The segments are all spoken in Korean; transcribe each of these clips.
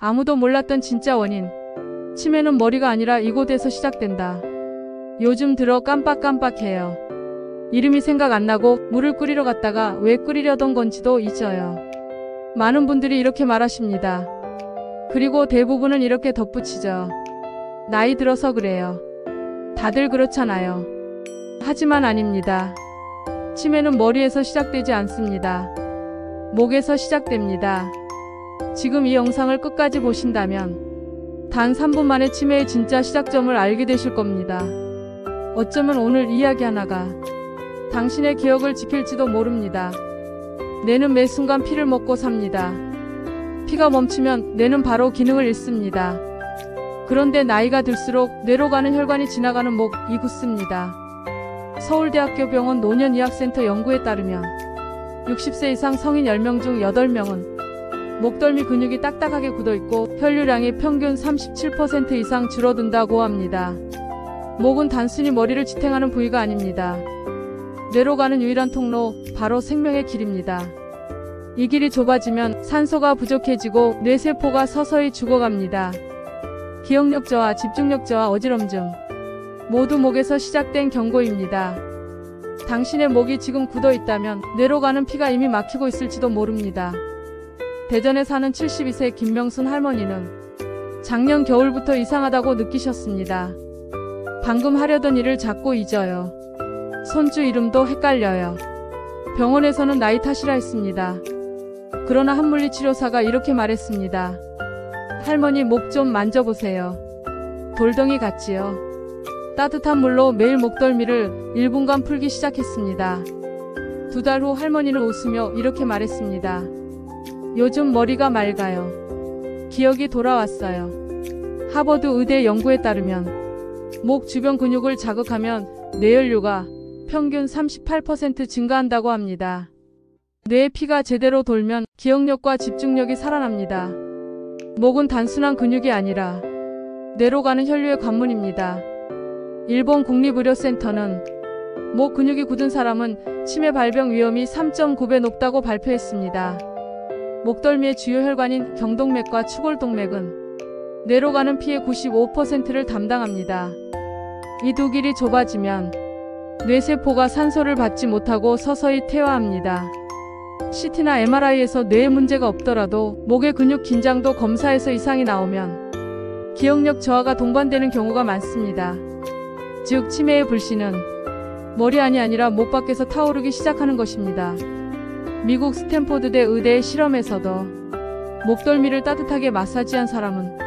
아무도 몰랐던 진짜 원인. 치매는 머리가 아니라 이곳에서 시작된다. 요즘 들어 깜빡깜빡해요. 이름이 생각 안 나고 물을 끓이러 갔다가 왜 끓이려던 건지도 잊어요. 많은 분들이 이렇게 말하십니다. 그리고 대부분은 이렇게 덧붙이죠. 나이 들어서 그래요. 다들 그렇잖아요. 하지만 아닙니다. 치매는 머리에서 시작되지 않습니다. 목에서 시작됩니다. 지금 이 영상을 끝까지 보신다면 단 3분 만에 치매의 진짜 시작점을 알게 되실 겁니다. 어쩌면 오늘 이야기 하나가 당신의 기억을 지킬지도 모릅니다. 뇌는 매 순간 피를 먹고 삽니다. 피가 멈추면 뇌는 바로 기능을 잃습니다. 그런데 나이가 들수록 뇌로 가는 혈관이 지나가는 목 이 굳습니다. 서울대학교 병원 노년의학센터 연구에 따르면 60세 이상 성인 10명 중 8명은 목덜미 근육이 딱딱하게 굳어 있고 혈류량이 평균 37% 이상 줄어든다고 합니다. 목은 단순히 머리를 지탱하는 부위가 아닙니다. 뇌로 가는 유일한 통로, 바로 생명의 길입니다. 이 길이 좁아지면 산소가 부족해지고 뇌세포가 서서히 죽어갑니다. 기억력 저하, 집중력 저하, 어지럼증. 모두 목에서 시작된 경고입니다. 당신의 목이 지금 굳어 있다면 뇌로 가는 피가 이미 막히고 있을지도 모릅니다. 대전에 사는 72세 김명순 할머니는 작년 겨울부터 이상하다고 느끼셨습니다. 방금 하려던 일을 자꾸 잊어요. 손주 이름도 헷갈려요. 병원에서는 나이 탓이라 했습니다. 그러나 한물리 치료사가 이렇게 말했습니다. 할머니 목 좀 만져보세요. 돌덩이 같지요? 따뜻한 물로 매일 목덜미를 1분간 풀기 시작했습니다. 두 달 후 할머니는 웃으며 이렇게 말했습니다. 요즘 머리가 맑아요. 기억이 돌아왔어요. 하버드 의대 연구에 따르면 목 주변 근육을 자극하면 뇌연류가 평균 38% 증가한다고 합니다. 뇌에 피가 제대로 돌면 기억력과 집중력이 살아납니다. 목은 단순한 근육이 아니라 뇌로 가는 혈류의 관문입니다. 일본 국립의료센터는 목 근육이 굳은 사람은 치매 발병 위험이 3.9배 높다고 발표했습니다. 목덜미의 주요 혈관인 경동맥과 추골동맥은 뇌로 가는 피의 95%를 담당합니다. 이 두 길이 좁아지면 뇌세포가 산소를 받지 못하고 서서히 퇴화합니다. CT나 MRI에서 뇌에 문제가 없더라도 목의 근육 긴장도 검사에서 이상이 나오면 기억력 저하가 동반되는 경우가 많습니다. 즉 치매의 불씨는 머리 안이 아니라 목 밖에서 타오르기 시작하는 것입니다. 미국 스탠포드대 의대의 실험에서도 목덜미를 따뜻하게 마사지한 사람은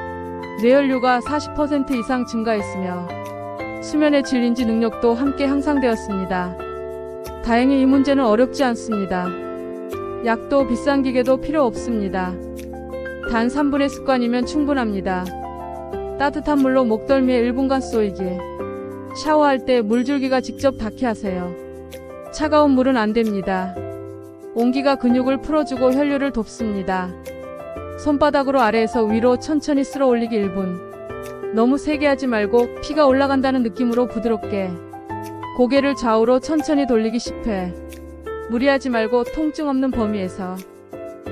뇌연류가 40% 이상 증가했으며 수면의 질 인지 능력도 함께 향상되었습니다. 다행히 이 문제는 어렵지 않습니다. 약도 비싼 기계도 필요 없습니다. 단 3분의 습관이면 충분합니다. 따뜻한 물로 목덜미에 1분간 쏘이기. 샤워할 때 물줄기가 직접 닿게 하세요. 차가운 물은 안 됩니다. 온기가 근육을 풀어주고 혈류를 돕습니다. 손바닥으로 아래에서 위로 천천히 쓸어 올리기 1분. 너무 세게 하지 말고 피가 올라간다는 느낌으로 부드럽게. 고개를 좌우로 천천히 돌리기 10회. 무리하지 말고 통증 없는 범위에서.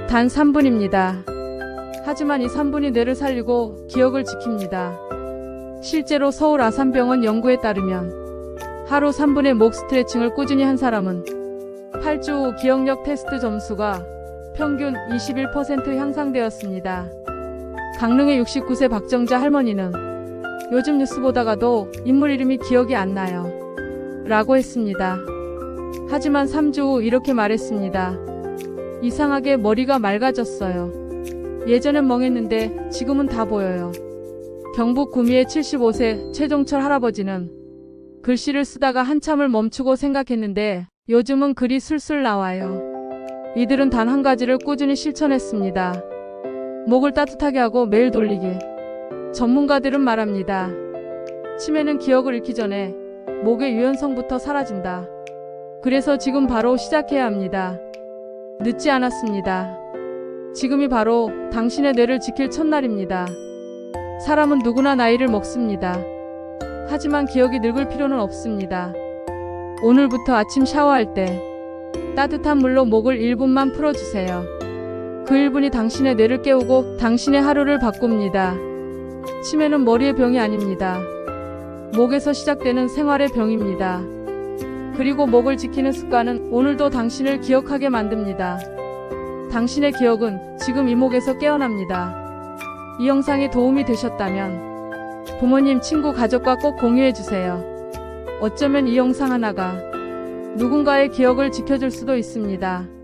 단 3분입니다. 하지만 이 3분이 뇌를 살리고 기억을 지킵니다. 실제로 서울 아산병원 연구에 따르면 하루 3분의 목 스트레칭을 꾸준히 한 사람은 8주 후 기억력 테스트 점수가 평균 21% 향상되었습니다. 강릉의 69세 박정자 할머니는 요즘 뉴스 보다가도 인물 이름이 기억이 안 나요. 라고 했습니다. 하지만 3주 후 이렇게 말했습니다. 이상하게 머리가 맑아졌어요. 예전엔 멍했는데 지금은 다 보여요. 경북 구미의 75세 최종철 할아버지는 글씨를 쓰다가 한참을 멈추고 생각했는데 요즘은 글이 술술 나와요. 이들은 단 한 가지를 꾸준히 실천했습니다. 목을 따뜻하게 하고 매일 돌리기. 전문가들은 말합니다. 치매는 기억을 잃기 전에 목의 유연성부터 사라진다. 그래서 지금 바로 시작해야 합니다. 늦지 않았습니다. 지금이 바로 당신의 뇌를 지킬 첫날입니다. 사람은 누구나 나이를 먹습니다. 하지만 기억이 늙을 필요는 없습니다. 오늘부터 아침 샤워할 때 따뜻한 물로 목을 1분만 풀어주세요. 그 1분이 당신의 뇌를 깨우고 당신의 하루를 바꿉니다. 치매는 머리의 병이 아닙니다. 목에서 시작되는 생활의 병입니다. 그리고 목을 지키는 습관은 오늘도 당신을 기억하게 만듭니다. 당신의 기억은 지금 이 목에서 깨어납니다. 이 영상이 도움이 되셨다면 부모님, 친구, 가족과 꼭 공유해 주세요. 어쩌면 이 영상 하나가 누군가의 기억을 지켜줄 수도 있습니다.